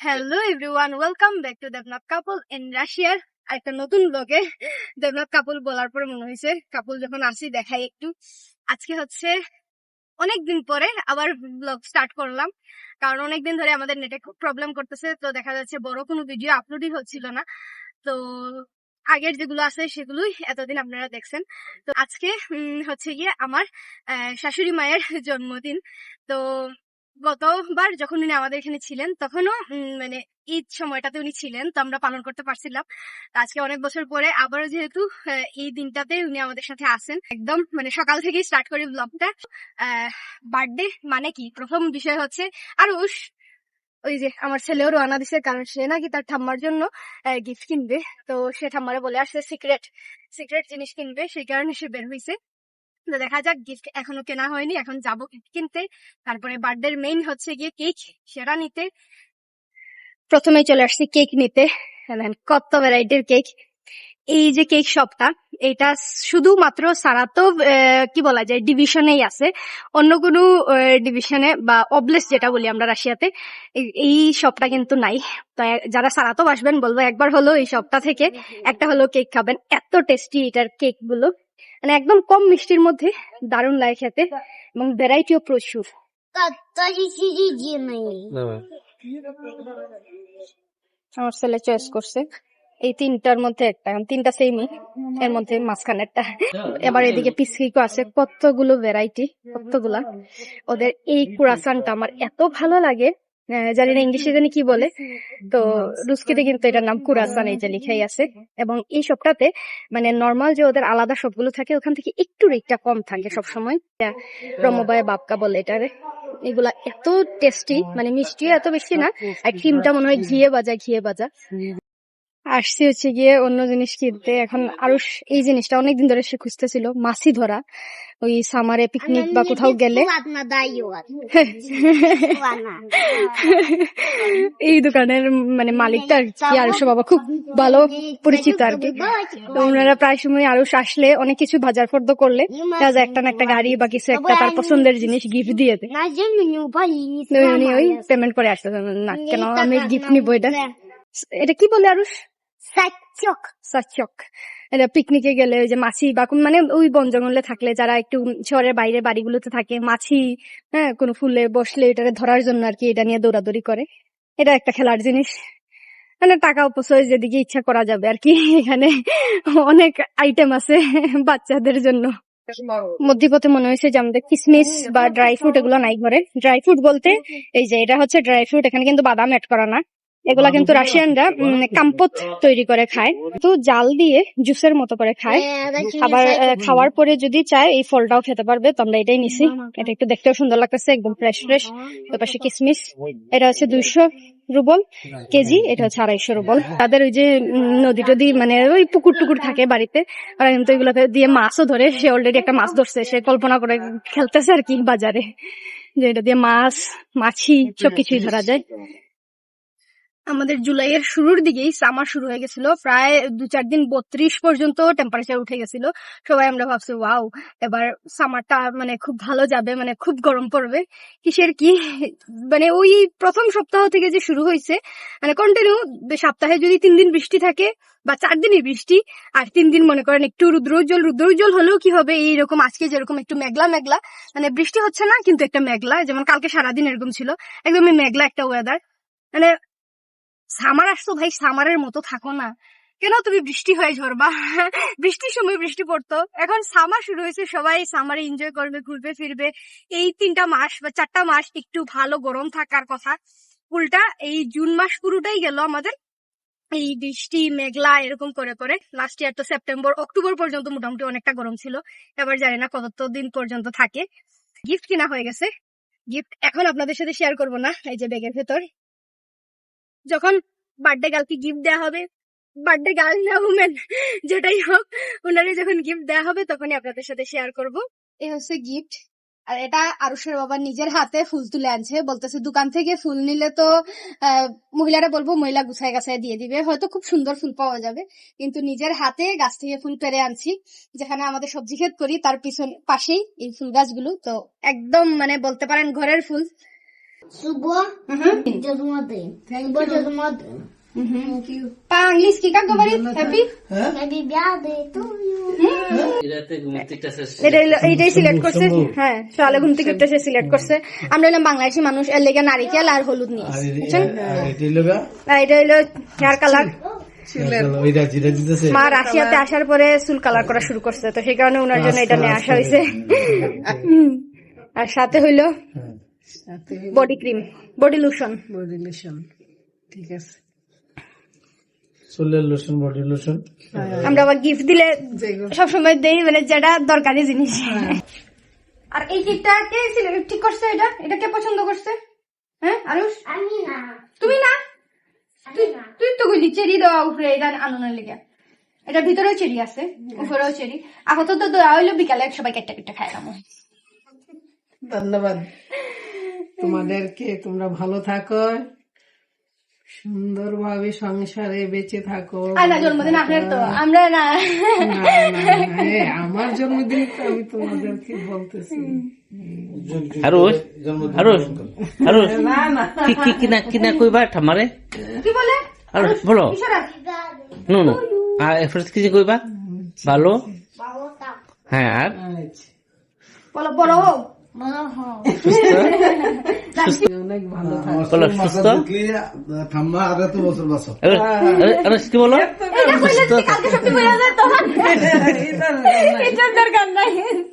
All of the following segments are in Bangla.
Hello everyone welcome back to Debnath couple in রাশিয়ার একটা নতুন ব্লগে দেবনাথ কাপল বলার পরে মনে হয়েছে কাপল যখন আসি, দেখাই একটু। আজকে হচ্ছে অনেকদিন পরে আবার ব্লগ স্টার্ট করলাম, কারণ অনেকদিন ধরে আমাদের নেটে খুব প্রবলেম করতেছে। তো দেখা যাচ্ছে বড় কোনো ভিডিও আপলোডই হচ্ছিল না। তো আগের যেগুলো আছে, সেগুলোই এতদিন আপনারা দেখছেন। তো আজকে হচ্ছে গিয়ে আমার শাশুড়ি মায়ের জন্মদিন। তো গতবার যখন উনি আমাদের এখানে ছিলেন, তখনও মানে ঈদ সময়টাতে উনি ছিলেন, তো আমরা পালন করতে পারছিলাম। আজকে অনেক বছর পরে আবারও যেহেতু এই দিনটাতে উনি আমাদের সাথে আসেন একদম মানে সকাল থেকেই স্টার্ট করি ব্লগটা বার্থডে মানে কি? প্রথম বিষয় হচ্ছে আর আরুষ। ওই যে আমার ছেলেও রওনা দিছে, কারণ সে নাকি তার ঠাম্মার জন্য গিফট কিনবে। তো সে ঠাম্মারে বলে আসছে সিক্রেট সিক্রেট জিনিস কিনবে, সেই কারণে সে বের হয়েছে তো দেখা যাক গিফট এখনও কেনা হয়নি এখন যাব কিনতে। তারপরে বার্থডের মেইন হচ্ছে গিয়ে কেক সেটা নিতে। প্রথমে চলে আসছি কেক নিতে কত ভ্যারাইটির কেক এই যে কেক শপটা এটা শুধুমাত্র সারাতোভ আহ, কি বলা যায় ডিভিশনেই আছে। অন্য কোনো ডিভিশনে বা অবলেস যেটা বলি আমরা রাশিয়াতে এই- শপটা কিন্তু নাই। তো যারা সারাতোভ আসবেন বলব একবার হলো এই শপটা থেকে। একটা হলো কেক খাবেন। এত টেস্টি এটার কেকগুলো। মানে একদম কম মিষ্টির মধ্যে দারুণ লাগে খেতে এবং ভ্যারাইটিও প্রচুর। আমার ছেলে চয়েস করছে। এই তিনটার মধ্যে একটা তিনটা সেমই এর মধ্যে মাঝখানে একটা এবার এদিকে পিসকিকও আছে কতগুলো ভ্যারাইটি কতগুলা। ওদের এই কুরাসানটা আমার এত ভালো লাগে। জানি না ইংলিশে জানি কি বলে। তো রুস্কিতে কিন্তু এটার নাম কুরাসান এই যে লিখাই আছে। এবং এই সবটাতে মানে নর্মাল যে ওদের আলাদা সবগুলো থাকে ওখান থেকে একটু রেটটা কম থাকে সবসময়। রমবায় বাপকা বলে এটারে। এগুলা এত টেস্টি মানে মিষ্টিও এত বেশি না আর ক্রিমটা মনে হয় ঘিয়ে বাজা ঘিয়ে বাজা আসছি হচ্ছে গিয়ে অন্য জিনিস কিনতে। এখন আরও এই জিনিসটা অনেকদিন ধরে সে খুঁজতেছিল মাসি ধরা। ওই সামারে পিকনিক বা কোথাও গেলে। এই দোকানের মানে মালিকটা কি আরুষ বাবা খুব ভালো পরিচিত আর কি। ওনারা প্রায় সময় আরুষ আসলে অনেক কিছু বাজার ফর্দ করলে একটা না একটা গাড়ি বা কিছু একটা তার পছন্দের জিনিস গিফট দিয়ে দেয়। উনি ওই পেমেন্ট করে আসতে না কেন আমি গিফট নিবো এটা? এটা কি বলে আরুষ? সাচক সাচক। এটা পিকনিকে গেলে ওই যে মাছি বা মানে ওই বন জঙ্গলে থাকলে যারা একটু শহরের বাইরে বাড়িগুলোতে থাকে, মাছি হ্যাঁ কোনো ফুলে বসলে এটাকে ধরার জন্য আর কি এটা নিয়ে দৌড়াদৌড়ি করে। এটা একটা খেলার জিনিস। মানে টাকা উপসয় যেদিকে ইচ্ছা করা যাবে আর কি। এখানে অনেক আইটেম আছে বাচ্চাদের জন্য। মধ্যপথে মনে হয়েছে যে আমাদের কিসমিস বা ড্রাই ফ্রুট এগুলো নাই ঘরে। ড্রাই ফ্রুট বলতে এই যে এটা হচ্ছে ড্রাই ফ্রুট এখানে কিন্তু বাদাম অ্যাড করা না। এগুলা কিন্তু রাশিয়ানরা কাম্পত তৈরি করে খায়। তো জাল দিয়ে জুসের মতো করে খায়। আবার খাওয়ার পরে যদি চায় এই ফলটাও খেতে পারবে। তো আমরা এটাই নিছি। এটা একটু দেখতেও সুন্দর লাগতেছে একদম ফ্রেশ ফ্রেশ তো পাশে কিসমিস। এটা হচ্ছে দুইশো রুবল কেজি এটা হচ্ছে আড়াইশো রুবল। তাদের ওই যে নদী টদি মানে ওই পুকুর টুকুর থাকে বাড়িতে। ওরা কিন্তু এগুলোকে দিয়ে মাছও ধরে। সে অলরেডি একটা মাছ ধরছে। সে কল্পনা করে খেলতেছে আর কি বাজারে। যে এটা দিয়ে মাছ মাছি সবকিছুই ধরা যায়। আমাদের জুলাইয়ের শুরুর দিকেই সামার শুরু হয়ে গেছিল। প্রায় দু চার দিন বত্রিশ পর্যন্ত টেম্পারেচার উঠে গেছিল। সবাই আমরা ভাবছি ওয়াও এবার সামারটা মানে খুব ভালো যাবে মানে খুব গরম পড়বে। কিসের কি? মানে ওই প্রথম সপ্তাহ থেকে যে শুরু হয়েছে মানে কন্টিনিউ সপ্তাহে যদি তিন দিন বৃষ্টি থাকে বা চার দিনই বৃষ্টি, আর তিন দিন মনে করেন একটু রুদ্রোজ্জ্বল রুদ্রোজ্জ্বল হলেও কি হবে? এইরকম আজকে যেরকম একটু মেঘলা মেঘলা মানে বৃষ্টি হচ্ছে না, কিন্তু একটা মেঘলা, যেমন কালকে সারাদিন এরকম ছিল, একদমই মেঘলা একটা ওয়েদার মানে সামার আসতো ভাই, সামারের মতো থাকো না। কেন তুমি বৃষ্টি হয়ে ঝরবা? বৃষ্টির সময় বৃষ্টি পড়তো। এখন সামার শুরু হয়েছে, সবাই সামারে এনজয় করবে, ঘুরবে, ফিরবে। এই তিনটা মাস বা চারটা মাস একটু ভালো গরম থাকার কথা। উল্টা এই জুন মাস পুরোটাই গেল আমাদের এই বৃষ্টি, মেঘলা, এরকম করে করে। লাস্ট ইয়ার তো সেপ্টেম্বর অক্টোবর পর্যন্ত মোটামুটি অনেকটা গরম ছিল। এবার জানি না কত দিন পর্যন্ত থাকে। গিফট কিনা হয়ে গেছে। গিফট এখন আপনাদের সাথে শেয়ার করব না, এই যে ব্যাগের ভেতর। যখন বার্থডে গার্লকে গিফট দেওয়া হবে বার্থডে গার্ল না উমেন যেটাই হোক ওনারে যখন গিফট দেওয়া হবে তখনই আপনাদের সাথে শেয়ার করব। এই হচ্ছে গিফট আর এটা আরুষের বাবা নিজের হাতে ফুল তুলে আনছে। বলতেছে দোকান থেকে ফুল নিলে তো মহিলারা বলব মহিলা গুছায় গাছায় দিয়ে দিবে। হয়তো খুব সুন্দর ফুল পাওয়া যাবে। কিন্তু নিজের হাতে গাছ থেকে ফুল পেরে আনছি যেখানে আমাদের সবজি ক্ষেত করি তার পিছন পাশেই এই ফুল গাছগুলো। তো একদম মানে বলতে পারেন ঘরের ফুল। Subo, Jazmadin. Subo, Jazmadin. По-английски как говорит? Happy? Happy birthday to you. এরাতে ঘুমোতে এটা হলো- এইটাই সিলেক্ট করছে হ্যাঁ সকালে ঘুম থেকে উঠে সে সিলেক্ট করছে আমরা হলাম বাংলাদেশি মানুষ এর লেগে নারিকেল আর হলুদ নিয়ে আর এসেছি, এ- বুঝছেন আর এটি লগা আর এটা হলো হেয়ার কালার ওইটা যেটা দিতেছে মা রাশিয়াতে আসার পরে চুল কালার করা শুরু করছে তো সেই কারণে ওনার জন্য এটা নিয়ে আসা হয়েছে হুম। আর সাথে হইলো body cream body lotion body lotion ঠিক আছে। চুলের লোশন বডি লোশন আমরা আবার গিফট দিলে সবসময় দেই মানে যেটা দরকারি জিনিস। আর এই কিটটা কে সিলেক্ট ঠিক করছে এটা? এটা কে পছন্দ করছে? হ্যাঁ আরুষ? Amina. তুমি না? তুই তুই তো গুলি চেরি দেওয়া উপরে এটা আনন্দের লেগে। এটা ভিতরেও চেরি আছে উপরেও চেরি। আপাতত তো দেওয়া হইল বিকালে সবাই কেটে কেটে খাই ধন্যবাদ। তোমাদেরকে তোমরা ভালো থাকো। সুন্দরভাবে সংসারে বেঁচে থাকো। জন্মদিন আপনার তো আমরা না। না, আমার জন্মদিন তো আমি তোমাদেরকে বলতেছি। কি কি কিনা কিনা কইবা ঠামারে কি বলে? আরুষ বলো। কিশোর নো নো। আর কইবা? ভালো? হ্যাঁ আর? আচ্ছা, বলো বলো।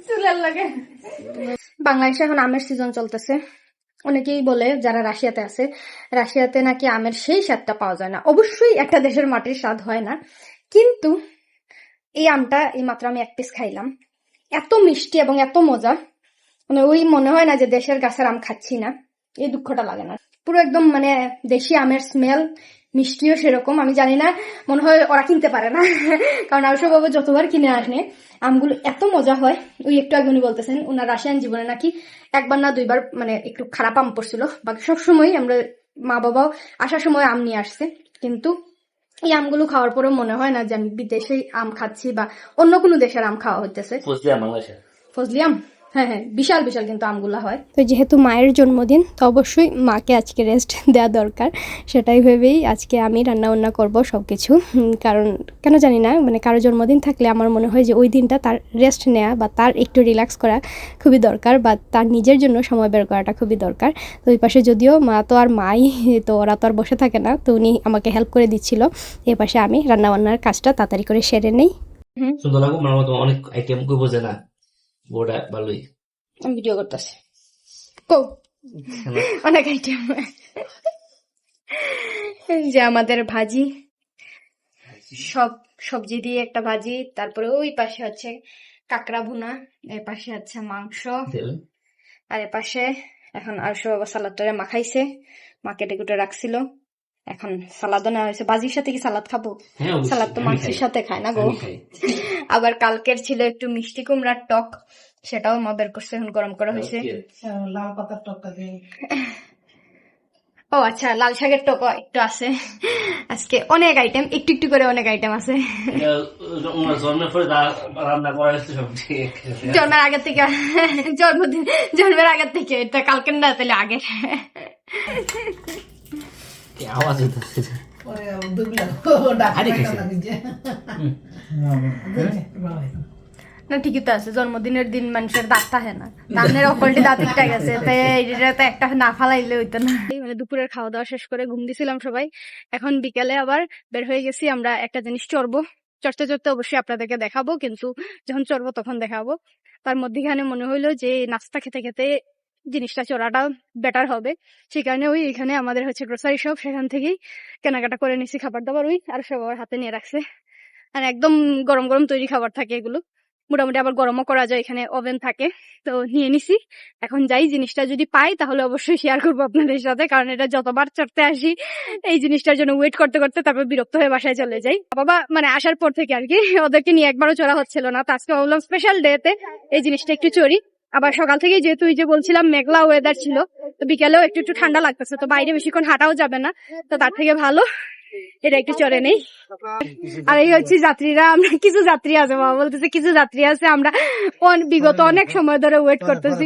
চুলের লাগে। বাংলাদেশে এখন আমের সিজন চলতেছে। অনেকেই বলে যারা রাশিয়াতে আছে রাশিয়াতে নাকি আমের সেই স্বাদটা পাওয়া যায় না। অবশ্যই একটা দেশের মাটির স্বাদ হয় না। কিন্তু এই আমটা এই মাত্র আমি এক পিস খাইলাম। এত মিষ্টি এবং এত মজা। মানে ওই মনে হয় না যে দেশের গাছের আম খাচ্ছি না। এই দুঃখটা লাগে না। পুরো একদম মানে দেশি আমের স্মেল মিষ্টিও সেরকম। আমি জানি না মনে হয় ওরা কিনতে পারে না। কারণ আরশো বাবু যতবার কিনে আসে আমগুলো এত মজা হয়। ওই একটু আগে উনি বলতেছেন ওনার রাশিয়ান জীবনে নাকি একবার না দুইবার মানে একটু খারাপ আম পড়ছিল। বাকি সবসময় আমরা মা বাবাও আসার সময় আম নিয়ে আসছে। কিন্তু এই আমগুলো খাওয়ার পরেও মনে হয় না যে আমি বিদেশে আম খাচ্ছি বা অন্য কোনো দেশের আম খাওয়া হইতেছে। বুঝলাম বাংলাদেশে ফজলি আম? হ্যাঁ হ্যাঁ বিশাল বিশাল কিন্তু আমগুলা হয়। তো যেহেতু মায়ের জন্মদিন তো অবশ্যই মাকে আজকে রেস্ট দেওয়া দরকার। সেটাই ভেবেই আজকে আমি রান্না বান্না করব সব কিছু কারণ কেন জানি না মানে কারও জন্মদিন থাকলে আমার মনে হয় যে ওই দিনটা তার রেস্ট নেওয়া বা তার একটু রিল্যাক্স করা খুবই দরকার বা তার নিজের জন্য সময় বের করাটা খুবই দরকার। তো ওই পাশে যদিও মা তো আর মাই তো ওরা তো আর বসে থাকে না তো উনি আমাকে হেল্প করে দিচ্ছিল। এই পাশে আমি রান্নাবান্নার কাজটা তাড়াতাড়ি করে সেরে নেই। সুন্দর অনেক আইটেম না। ভালোই আমি ভিডিও করতেছি। কো অনেক আইটেম যে আমাদের ভাজি। সব সবজি দিয়ে একটা ভাজি তারপরে ওই পাশে হচ্ছে কাঁকড়া ভুনা এর পাশে হচ্ছে মাংস। আর এ পাশে এখন আর সব বাবা সালাদটা মাখাইছে মা কেটে কুটে রাখছিল। এখন সালাদও নেওয়া হয়েছে। ভাজির সাথে কি সালাদ খাব? হ্যাঁ সালাদ তো মাংসের সাথে খায় না গো। আবার কালকের ছিল একটু মিষ্টি কুমড়ার টক সেটাও মা বের করছে এখন গরম করা হয়েছে। লাল পাতার টকটা দিয়ে ও আচ্ছা লাল শাকের টকও একটু আছে। আজকে অনেক আইটেম একটু একটু করে অনেক আইটেম আছে। জন্মের আগের থেকে জন্মদিন জন্মের আগের থেকে এটা কালকের না তাহলে আগের। কি আওয়াজ হইতেছে। লাগিয়ে না ঠিকই তো আছে জন্মদিনের দিন মানুষের দাঁত থাকে না। দাঁতের অকলটি দাঁত একটা গেছে তাই এটা তো একটা না ফালাইলে হইতো না। মানে দুপুরের খাওয়া দাওয়া শেষ করে ঘুম দিছিলাম সবাই। এখন বিকালে আবার বের হয়ে গেছি আমরা একটা জিনিস চড়বো। চড়তে চড়তে অবশ্যই আপনাদেরকে দেখাবো কিন্তু যখন চড়বো তখন দেখাবো। তার মধ্যেখানে মনে হইল যে নাস্তা খেতে খেতে জিনিসটা চড়াটা বেটার হবে। সেই কারণে ওই এখানে আমাদের হচ্ছে গ্রোসারি শপ সেখান থেকেই কেনাকাটা করে নিছি খাবার দাবার ওই, আর সব আবার হাতে নিয়ে রাখছে। আর একদম গরম গরম তৈরি খাবার থাকে এগুলো। মোটামুটি আবার গরমও করা যায়, এখানে ওভেন থাকে। তো নিয়ে নিছি। এখন যাই জিনিসটা যদি পাই, তাহলে অবশ্যই শেয়ার করব আপনাদের সাথে, কারণ এটা যতবার চড়তে আসি, এই জিনিসটার জন্য ওয়েট করতে করতে তারপর বিরক্ত হয়ে বাসায় চলে যাই। বাবা মানে আসার পর থেকে আর কি, ওদেরকে নিয়ে একবারও চড়া হচ্ছিল না। তো আজকে ভাবলাম স্পেশাল ডেতে এই জিনিসটা একটু চড়ি। আবার সকাল থেকে যেহেতু যে বলছিলাম মেঘলা ওয়েদার ছিল তো বিকেলেও একটু একটু ঠান্ডা লাগতেছে তো বাইরে বেশিক্ষণ হাঁটাও যাবে না তো তার থেকে ভালো। এটা একটু চড়ে নেই। আর এই হচ্ছে যাত্রীরা আমরা কিছু যাত্রী আছে বাবা বলতেছে কিছু যাত্রী আছে আমরা বিগত অনেক সময় ধরে ওয়েট করতেছি।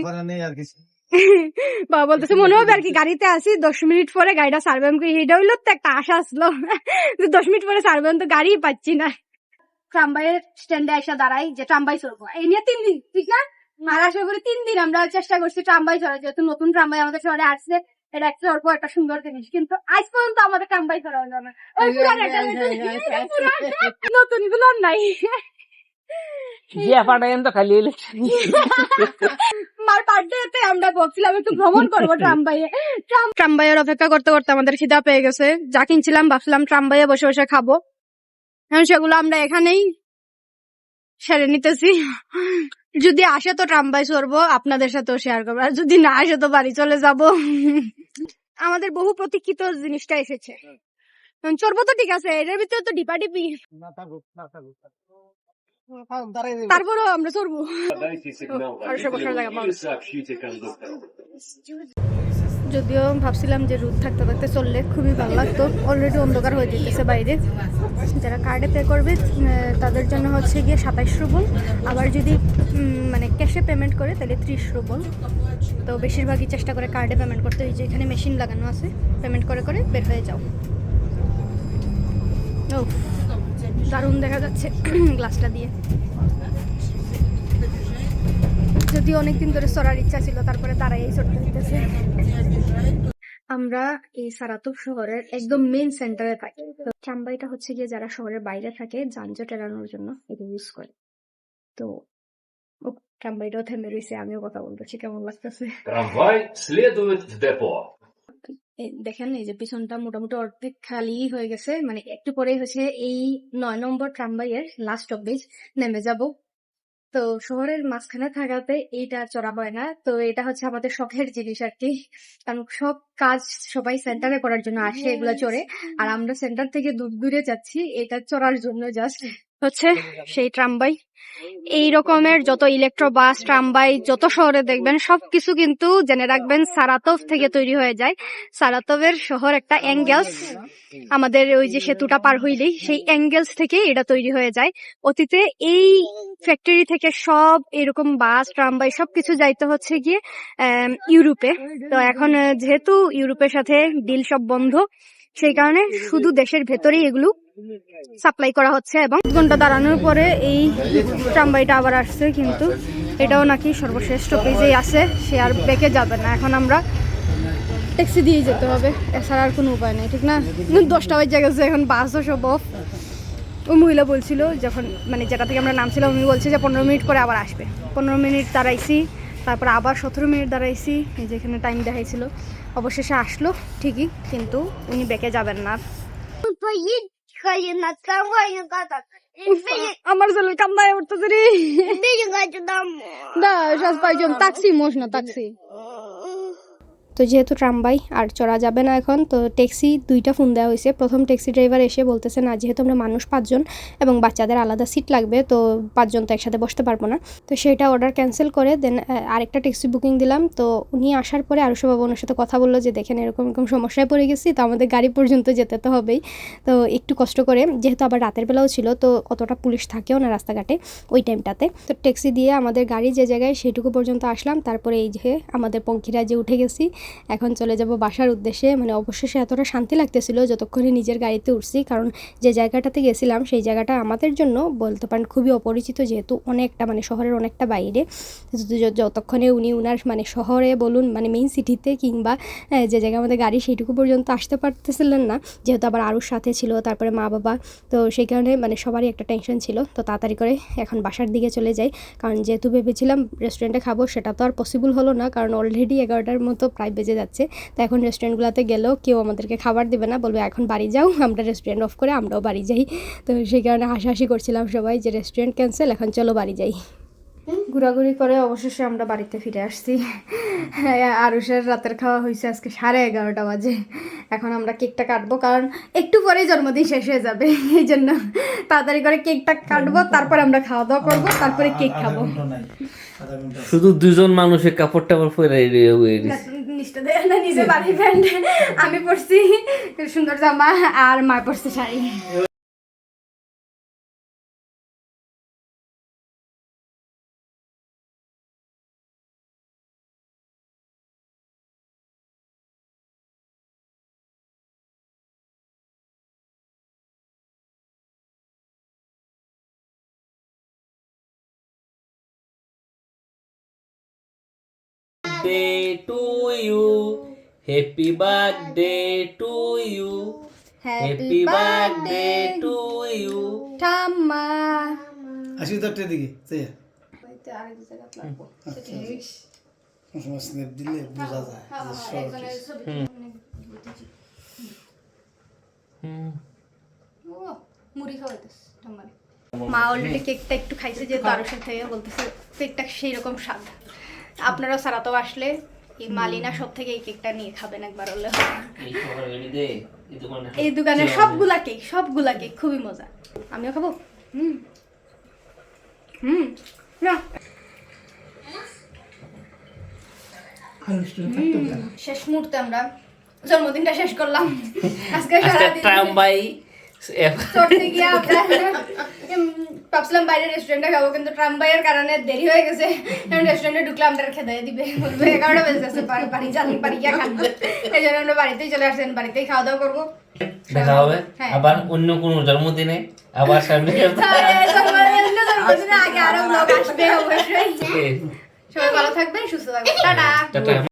বাবা বলতেছে মনে হবে আর কি গাড়িতে আসি দশ মিনিট পরে গাড়িটা সার্ভেম করি এটা হইল তো একটা আশা আসলো। যে দশ মিনিট পরে সার্ভেম তো গাড়ি পাচ্ছি না। ট্রামবাইয়ের স্ট্যান্ডে এসে দাঁড়াই যে ট্রামবাই চলবো। এই নিয়ে তিন দিন ঠিক না? আশা করি তিন দিন আমরা চেষ্টা করছি ট্রামবাই চলার যেহেতু নতুন ট্রামবাই আমাদের শহরে আসছে এটা একটা অল্প একটা সুন্দর জিনিস কিন্তু আজ পর্যন্ত আমাদের ট্রামবাই চলা হলো না। ওই পুরান একটা পুরান নতুনগুলো নাই। খালি বার্থডেতে আমরা ভাবছিলাম একটু ভ্রমণ করব ট্রামবাইয়ে। ট্রামবাইয়ের অপেক্ষা করতে করতে আমাদের খিদা পেয়ে গেছে। যা কিনছিলাম ভাবছিলাম ট্রামবাইয়ে বসে বসে খাব। সেগুলো আমরা এখানেই সেরে নিতেছি। যদি আসে তো ট্রামবাই চড়বো আপনাদের সাথেও শেয়ার করব। আর যদি না আসে তো বাড়ি চলে যাব। আমাদের বহু প্রতীক্ষিত জিনিসটা এসেছে। চড়বো তো ঠিক আছে এটার ভিতরে তো ডিপা ডিপি। তারপরও আমরা চড়বো যদিও ভাবছিলাম যে রোদ থাকতে থাকতে চললে খুবই ভালো লাগতো। অলরেডি অন্ধকার হয়ে যেতেছে বাইরে। যারা কার্ডে পে করবে তাদের জন্য হচ্ছে গিয়ে সাতাইশ রুবল। আবার যদি মানে ক্যাশে পেমেন্ট করে, তাহলে ত্রিশ রুবল। তো বেশিরভাগই চেষ্টা করে কার্ডে পেমেন্ট করতে ওই যে এখানে মেশিন লাগানো আছে। পেমেন্ট করে করে বের হয়ে যাও। ও দারুণ দেখা যাচ্ছে গ্লাসটা দিয়ে। যদিও অনেকদিন ধরে চড়ার ইচ্ছা ছিল তারপরে তারাই এই চড়তে দিতেছে আমরা এই সারাতপ শহরের একদম মেইন সেন্টারে থাকি তো ট্রামবাইটা হচ্ছে গিয়ে যারা শহরের বাইরে থাকে যানজট এড়ানোর জন্য এটা ইউজ করে তো ও ট্রামবাইটাও থেমে রয়েছে আমিও কথা বলতেছি কেমন লাগতেছে Трамвай следует в депо. এই দেখেন এই যে পিছনটা মোটামুটি অর্ধেক খালি হয়ে গেছে মানে একটু পরেই হচ্ছে এই নয় নম্বর ট্রামবাইয়ের লাস্ট অব্দিজ নেমে যাব তো শহরের মাঝখানে থাকাতে এইটা চড়া হয় না। তো এটা হচ্ছে আমাদের শখের জিনিস আর কি কারণ সব কাজ সবাই সেন্টারে করার জন্য আসে এগুলো চড়ে। আর আমরা সেন্টার থেকে দূর দূরে যাচ্ছি এটা চড়ার জন্য জাস্ট হচ্ছে সেই ট্রামবাই। এই রকমের যত ইলেকট্রো বাস ট্রামবাই যত শহরে দেখবেন সবকিছু কিন্তু জেনে রাখবেন সারাতভ থেকে তৈরি হয়ে যায়। সারাতভের শহর একটা অ্যাঙ্গেলস আমাদের ওই যে সেতুটা পার হইলেই সেই অ্যাঙ্গেলস থেকে এটা তৈরি হয়ে যায়। অতীতে এই ফ্যাক্টরি থেকে সব এরকম বাস ট্রামবাই সবকিছু যাইতে হচ্ছে গিয়ে ইউরোপে। তো এখন যেহেতু ইউরোপের সাথে ডিল সব বন্ধ সেই কারণে শুধু দেশের ভেতরেই এগুলো সাপ্লাই করা হচ্ছে এবং ঘণ্টা দাঁড়ানোর পরে এই ট্রামবাইটা আবার আসছে কিন্তু এটাও নাকি সর্বশেষ স্টপেজেই আছে, সে আর বেঁকে যাবে না। এখন আমরা ট্যাক্সি দিয়ে যেতে হবে, এছাড়া আর কোনো উপায় নেই, ঠিক না? দশটা বাজে গেছে, এখন বাসও সব অফ ওই মহিলা বলছিল, যখন মানে যেটা থেকে আমরা নামছিলাম, উনি বলছে যে পনেরো মিনিট পরে আবার আসবে। পনেরো মিনিট দাঁড়াইছি, তারপর আবার সতেরো মিনিট দাঁড়াইছি, এই যে এখানে টাইম দেখাইছিল। অবশেষে আসলো ঠিকই, কিন্তু উনি বেঁকে যাবেন না। আর। Поехали на трамвае каток. И আমার ছেলে কান্দায় উঠতেছে রে бегать домой. Да, сейчас пойдем. Такси можно, такси. তো যেহেতু ট্রামবাই আর চড়া যাবে না এখন, তো ট্যাক্সি দুইটা ফোন দেওয়া হয়েছে। প্রথম ট্যাক্সি ড্রাইভার এসে বলতেছে, না, যেহেতু আমরা মানুষ পাঁচজন এবং বাচ্চাদের আলাদা সিট লাগবে, তো পাঁচজন তো একসাথে বসতে পারব না। তো সেটা অর্ডার ক্যান্সেল করে দেন আরেকটা ট্যাক্সি বুকিং দিলাম। তো উনি আসার পরে আরও বাবু ওনার সাথে কথা বলল যে, দেখেন, এরকম এরকম সমস্যায় পড়ে গেছি, তো আমাদের গাড়ি পর্যন্ত যেতে তো হবেই। তো একটু কষ্ট করে, যেহেতু আবার রাতের বেলাও ছিল, তো অতটা পুলিশ থাকেও না রাস্তাঘাটে ওই টাইমটাতে। তো ট্যাক্সি দিয়ে আমাদের গাড়ি যে জায়গায় সেটুকু পর্যন্ত আসলাম। তারপরে এই যে আমাদের পঙ্খিরা যে উঠে গেছি এখন চলে যাব বাসার উদ্দেশ্যে। মানে অবশেষে এতটা শান্তি লাগতেছিল যতক্ষণে নিজের গাড়িতে উঠছি, কারণ যে জায়গাটাতে গেছিলাম সেই জায়গাটা আমাদের জন্য বলতে পারেন খুবই অপরিচিত যেহেতু অনেকটা মানে শহরের অনেকটা বাইরে। যতক্ষণে উনি উনার মানে শহরে বলুন মানে মেইন সিটিতে কিংবা যে জায়গায় আমাদের গাড়ি সেইটুকু পর্যন্ত আসতে পারতেছিলেন না। যেহেতু আবার আরও সাথে ছিল, তারপরে মা বাবা, তো সেই কারণে মানে সবারই একটা টেনশন ছিল। তো তাড়াতাড়ি করে এখন বাসার দিকে চলে যাই। কারণ যেহেতু ভেবেছিলাম রেস্টুরেন্টে খাব, সেটা তো আর পসিবল হলো না, কারণ অলরেডি এগারোটার মতো, প্রায় বেজে যাচ্ছে। তো এখন রেস্টুরেন্টগুলোতে গেলেও কেউ আমাদেরকে খাবার দেবে না। বলবে এখন বাড়ি যাও আমরা রেস্টুরেন্ট অফ করে আমরাও বাড়ি যাই। তো সেই কারণে হাসাহাসি করছিলাম সবাই যে রেস্টুরেন্ট ক্যান্সেল এখন চলো বাড়ি যাই। ঘোরাঘুরি করে অবশেষে আমরা বাড়িতে ফিরে আসছি। হ্যাঁ, আরুষের রাতের খাওয়া হয়েছে আজকে সাড়ে এগারোটা বাজে। এখন আমরা কেকটা কাটবো কারণ একটু পরেই জন্মদিন শেষ হয়ে যাবে। এই জন্য তাড়াতাড়ি করে কেকটা কাটবো তারপর আমরা খাওয়া দাওয়া করব তারপরে কেক খাব। শুধু দুজন মানুষের কাপড় টাপড় পরে না নিজে বাড়ি হ্যাঁ, হ্যাঁ। প্যান্ট। আমি পরছি সুন্দর জামা আর মা পরছে sari. Day two happy birthday to you happy birthday to you ঠাম্মা। আসি তোরটার দিকে চেয়ে সময় স্ন্যাপ দিলে বোঝা যায় যে সব মুড়ি খাওয়াইতেছে ঠাম্মারে। মা অলরেডি কেকটা একটু খাইছে যেহেতু আরও সাথে বলতেছে কেকটা সেই রকম স্বাদ। আপনারা সারাতেও আসলে এই মালিনা সব থেকে এই কেকটা নিয়ে খাবেন একবার হলে। এই দোকানে সবগুলা কেক সবগুলা কেক খুবই মজা। আমিও খাব? হুম। হুম। না। শেষ মুহূর্তে আমরা জন্মদিনটা শেষ করলাম। আজকে আজকে সারাদিন ট্রামবাই চড়তে গিয়ে আমরা ভাবছিলাম বাইরে রেস্টুরেন্টে খাব কিন্তু কারণে দেরি হয়ে গেছে রেস্টুরেন্টে ঢুকলে আমরা খেতে দিবে বলবে এগারোটা বেজে গেছে বাড়ি বাড়ি যান বাড়ি গিয়ে খান এই জন্য আমরা বাড়িতেই চলে আসছেন বাড়িতেই খাওয়া দাওয়া করব দেখা হবে হ্যাঁ। আবার অন্য কোনো জন্মদিনে আবার সামনে আগে আরও ব্লগ আসবে অবশ্যই সবাই ভালো থাকবেন সুস্থ থাকবেন টাটা